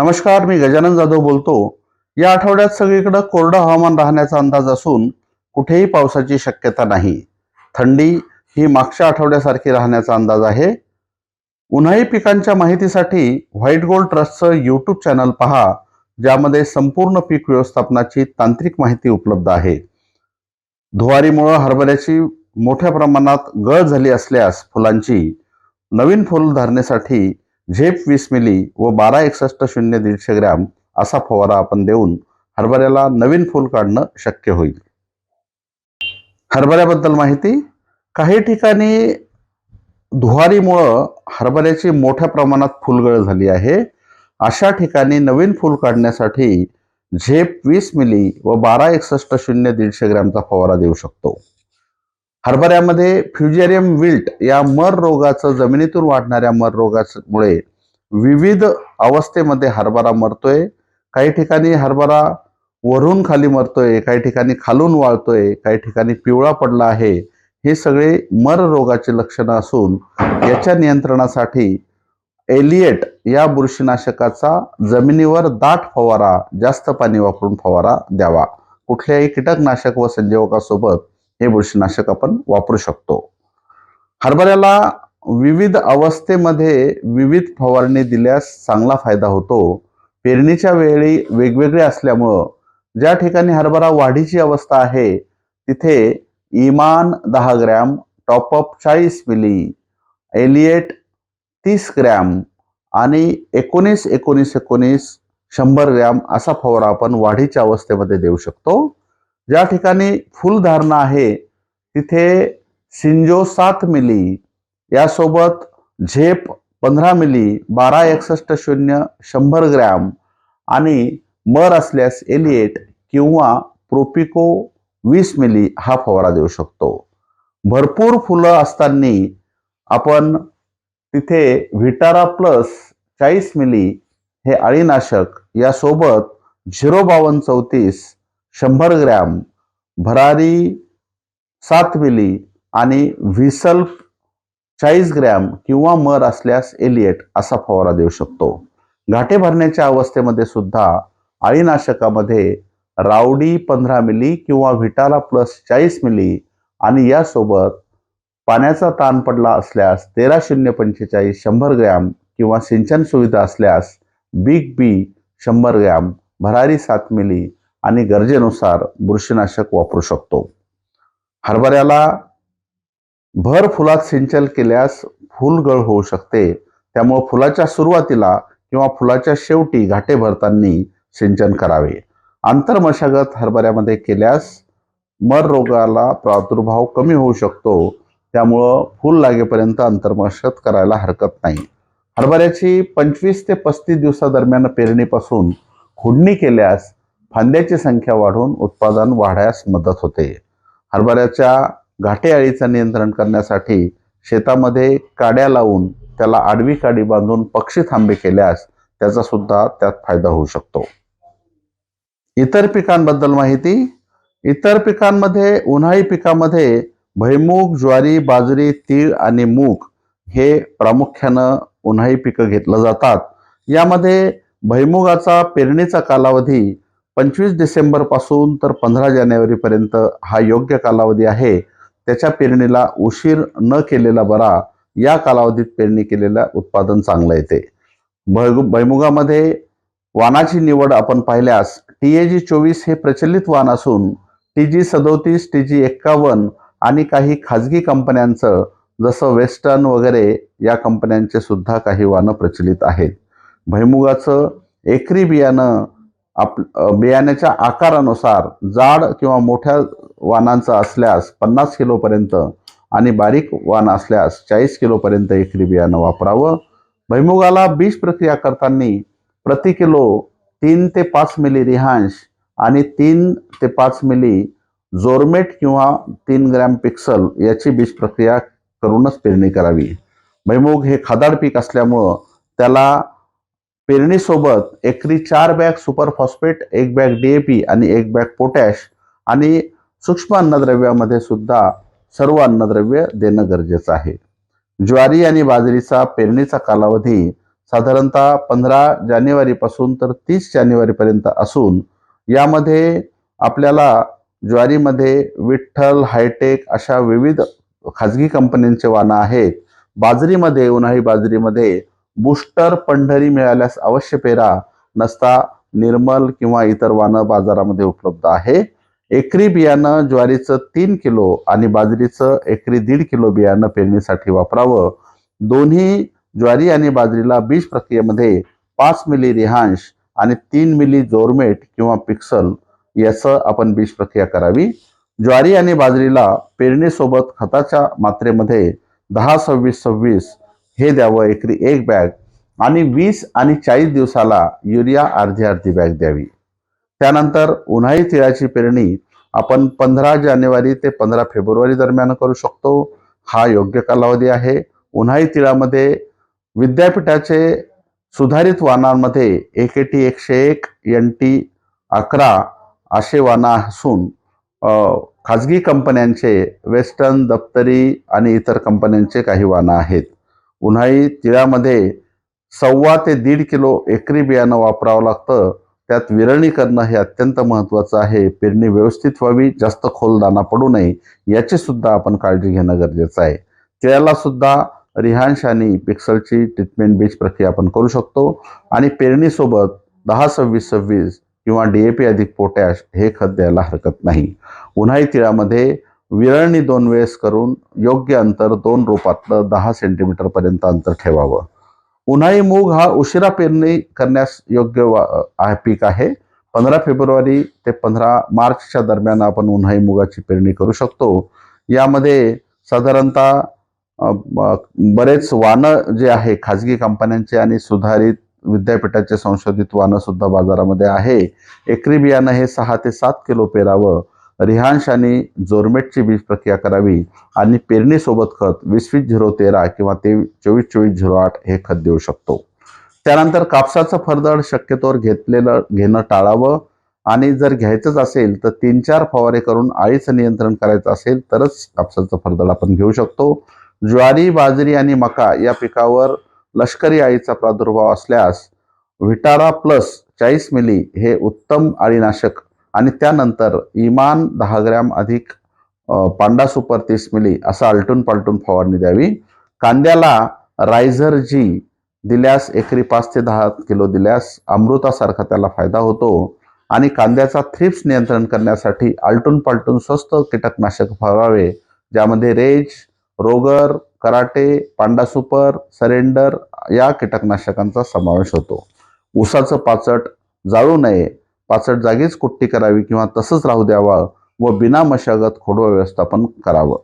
नमस्कार मी गजानन जाधव बोलतो. या आठवड्यात सगळीकडे कोरडं हवामान राहण्याचा अंदाज असून कुठेही पावसाची शक्यता नाही. थंडी ही मागच्या आठवड्यासारखी राहण्याचा अंदाज आहे. उन्हाळी पिकांच्या माहितीसाठी व्हाईट गोल्ड ट्रस्टचं यूट्यूब चॅनल पहा ज्यामध्ये संपूर्ण पीक व्यवस्थापनाची तांत्रिक माहिती उपलब्ध आहे. धुवारीमुळं हरभऱ्याची मोठ्या प्रमाणात गळ झाली असल्यास फुलांची नवीन फुल धरण्यासाठी झेप वीस मिली व बारा एकसष्ट शून्य दीडशे ग्रॅम असा फवारा आपण देऊन हरभऱ्याला नवीन फूल काढणं शक्य होईल. हरभऱ्याबद्दल माहिती? काही ठिकाणी धुवारीमुळं हरभऱ्याची मोठ्या प्रमाणात फुलगळ झाली आहे. अशा ठिकाणी नवीन फूल काढण्यासाठी झेप वीस मिली व बारा एकसष्ट शून्य दीडशे ग्रॅमचा फवारा देऊ शकतो. हरभऱ्यामध्ये फ्युजेरियम विल्ट या मर रोगाचं जमिनीतून वाढणाऱ्या मर रोगामुळे विविध अवस्थेमध्ये हरभरा मरतोय. काही ठिकाणी हरभरा वरून खाली मरतोय काही ठिकाणी खालून वाळतोय काही ठिकाणी पिवळा पडला आहे. हे सगळे मर रोगाचे लक्षणं असून याच्या नियंत्रणासाठी एलिएट या बुरशीनाशकाचा जमिनीवर दाट फवारा जास्त पाणी वापरून फवारा द्यावा. कुठल्याही कीटकनाशक व संजीवकासोबत हे बुरशीनाशक आपण वापरू शकतो. हरभऱ्याला विविध अवस्थेमध्ये विविध फवारणी दिल्यास चांगला फायदा होतो. पेरणीच्या वेळी वेगवेगळे असल्यामुळं ज्या ठिकाणी हरभरा वाढीची अवस्था आहे तिथे इमान दहा ग्रॅम टॉपअप चाळीस मिली एलिएट तीस ग्रॅम आणि एकोणीस एकोणीस एकोणीस शंभर ग्रॅम असा फवारा आपण वाढीच्या अवस्थेमध्ये देऊ शकतो. ज्या ठिकाणी फुलधारणा आहे तिथे सिंजो सात मिली यासोबत झेप पंधरा मिली बारा एकसष्ट शून्य शंभर ग्रॅम आणि मर असल्यास एलिएट किंवा प्रोपिको वीस मिली हा फवारा देऊ शकतो. भरपूर फुलं असताना आपण तिथे व्हिटारा प्लस चाळीस मिली हे अळीनाशक यासोबत झिरो बावन्न चौतीस शंभर ग्रॅम भरारी सात मिली आणि व्हिसल चाळीस ग्रॅम किंवा मर असल्यास एलिएट असा फवारा देऊ शकतो. घाटे भरण्याच्या अवस्थेमध्ये सुद्धा अळीनाशकामध्ये रावडी पंधरा मिली किंवा व्हिटाला प्लस चाळीस मिली आणि यासोबत पाण्याचा ताण पडला असल्यास तेरा शून्य पंचेचाळीस शंभर ग्रॅम किंवा सिंचन सुविधा असल्यास बिग बी शंभर ग्रॅम भरारी सात मिली आणि गरजेनुसार बुरशीनाशक वापरू शकतो. हरभऱ्याला भर फुलात सिंचन केल्यास फुलगळ होऊ शकते. त्यामुळे फुलाच्या सुरुवातीला किंवा फुलाच्या शेवटी घाटे भरताना सिंचन करावे. आंतरमशागत हरभऱ्यामध्ये केल्यास मर रोगाला प्रादुर्भाव कमी होऊ शकतो. त्यामुळं फूल लागेपर्यंत अंतर्मशागत करायला हरकत नाही. हरभऱ्याची पंचवीस ते पस्तीस दिवसादरम्यान पेरणीपासून खुडणी केल्यास फांद्याची संख्या वाढून उत्पादन वाढण्यास मदत होते. हरभऱ्याच्या घाटे अळीचं नियंत्रण करण्यासाठी शेतामध्ये काड्या लावून त्याला आडवी काडी बांधून पक्षी थांबे केल्यास त्याचा सुद्धा त्यात फायदा होऊ शकतो. इतर पिकांबद्दल माहिती? इतर पिकांमध्ये उन्हाळी पिकामध्ये भैमूग ज्वारी बाजरी तीळ आणि मूग हे प्रामुख्यानं उन्हाळी पिकं घेतलं जातात. यामध्ये भैमुगाचा पेरणीचा कालावधी पंचवीस डिसेंबरपासून तर पंधरा जानेवारीपर्यंत हा योग्य कालावधी आहे. त्याच्या पेरणीला उशीर न केलेला बरा या कालावधीत पेरणी केलेलं उत्पादन चांगलं येते. भैगु भैमुगामध्ये वाणाची निवड आपण पाहिल्यास टी ए जी चोवीस हे प्रचलित वाण असून टी जी सदोतीस टी जी एक्कावन्न आणि काही खाजगी कंपन्यांचं जसं वेस्टर्न वगैरे या कंपन्यांचे सुद्धा काही वाणं प्रचलित आहेत. भैमुगाचं एकरी बियाणं आप बियाण्याच्या आकारानुसार जाड किंवा मोठ्या वानांचा असल्यास पन्नास किलोपर्यंत आणि बारीक वाण असल्यास चाळीस किलोपर्यंत एकरी बियाणं वापरावं. भैमुगाला बीज प्रक्रिया करताना प्रति किलो तीन ते पाच मिली रिहांश आणि तीन ते पाच मिली जोरमेट किंवा तीन ग्रॅम पिक्सल याची बीज प्रक्रिया करूनच पेरणी करावी. भैमुग हे खादाड पीक असल्यामुळं त्याला पेरणीसोबत एकरी चार बॅग सुपर फॉस्फेट एक बॅग डी ए पी आणि एक बॅग पोटॅश आणि सूक्ष्म अन्नद्रव्यामध्ये सुद्धा सर्व अन्नद्रव्य देणं गरजेचं आहे. ज्वारी आणि बाजरीचा पेरणीचा कालावधी साधारणतः पंधरा जानेवारीपासून तर तीस जानेवारीपर्यंत असून यामध्ये आपल्याला ज्वारीमध्ये विठ्ठल हायटेक अशा विविध खाजगी कंपन्यांचे वाणं आहेत. बाजरीमध्ये उन्हाळी बाजरीमध्ये बुस्टर पंढरी मिळाल्यास अवश्य पेरा. नसता निर्मल किंवा इतर वाणं बाजारामध्ये उपलब्ध आहे. एकरी बियाणं ज्वारीचं तीन किलो आणि बाजरीचं एकरी दीड किलो बियाणं पेरणीसाठी वापरावं. दोन्ही ज्वारी आणि बाजरीला बीज प्रक्रियेमध्ये पाच मिली रिहांश आणि तीन मिली जोरमेट किंवा पिक्सल याचं आपण बीज प्रक्रिया करावी. ज्वारी आणि बाजरीला पेरणीसोबत खताच्या मात्रेमध्ये दहा सव्वीस सव्वीस हे द्यावं एकरी एक बॅग. आणि वीस आणि चाळीस दिवसाला युरिया अर्धी अर्धी बॅग द्यावी. त्यानंतर उन्हाळी तिळाची पेरणी आपण पंधरा जानेवारी ते पंधरा फेब्रुवारी दरम्यान करू शकतो. हा योग्य कालावधी आहे. उन्हाळी तिळामध्ये विद्यापीठाचे सुधारित वाणांमध्ये एक टी एकशे एक एन टी अकरा असे वाणं असून खाजगी कंपन्यांचे वेस्टर्न दप्तरी आणि इतर कंपन्यांचे काही वाणं आहेत. उन्हाळी तिळामध्ये सव्वा ते दीड किलो एकरी बियाणं वापरावं लागतं. त्यात विरळणी करणं हे अत्यंत महत्त्वाचं आहे. पेरणी व्यवस्थित व्हावी जास्त खोल दाना पडू नये याची सुद्धा आपण काळजी घेणं गरजेचं आहे. तिळाला सुद्धा रिहांश आणि पिक्सलची ट्रीटमेंट बीज प्रक्रिया आपण करू शकतो. आणि पेरणीसोबत दहा सव्वीस सव्वीस किंवा डी ए पी अधिक पोटॅश हे खत द्यायला हरकत नाही. उन्हाळी तिळामध्ये विरळणी दोन वेळेस करून योग्य अंतर दोन रोपातलं दहा सेंटीमीटरपर्यंत अंतर ठेवावं. उन्हाळी मूग हा उशिरा पेरणी करण्यास योग्य वा- पीक आहे. पंधरा फेब्रुवारी ते पंधरा मार्चच्या दरम्यान आपण उन्हाळी मुगाची पेरणी करू शकतो. यामध्ये साधारणतः बरेच वाणं जे आहे खाजगी कंपन्यांचे आणि सुधारित विद्यापीठाचे संशोधित वाणं सुद्धा बाजारामध्ये आहे. एकरी बियाणं हे सहा ते सात किलो पेरावं. रिहांश आणि जोरमेटची बीज प्रक्रिया करावी आणि पेरणीसोबत खत वीस वीस झिरो तेरा किंवा ते चोवीस चोवीस झिरो आठ हे खत देऊ शकतो. त्यानंतर कापसाचं फरदड शक्यतोवर घेतलेलं घेणं टाळावं आणि जर घ्यायचंच असेल तर तीन चार फवारे करून आळीचं नियंत्रण करायचं असेल तरच कापसाचं फरदड आपण घेऊ शकतो. ज्वारी बाजरी आणि मका या पिकावर लष्करी आळीचा प्रादुर्भाव असल्यास विटारा प्लस चाळीस मिली हे उत्तम आळीनाशक आणि त्यानंतर इमान दहा ग्रॅम अधिक पांडा सुपर तीस मिली असं आलटून पालटून फवारणी द्यावी. कांद्याला रायझर जी दिल्यास एकरी पाच ते दहा किलो दिल्यास अमृतासारखा त्याला फायदा होतो आणि कांद्याचा थ्रिप्स नियंत्रण करण्यासाठी आलटून पालटून स्वस्त कीटकनाशक फवारावे ज्यामध्ये Rage Rogor Karate Panda Super Surrender या कीटकनाशकांचा समावेश होतो. ऊसाचं पाचट जाळू नये पाचट जागीच कुट्टी करावी किंवा तसंच राहू द्यावा व बिना मशागत खोडवा व्यवस्थापन करावं.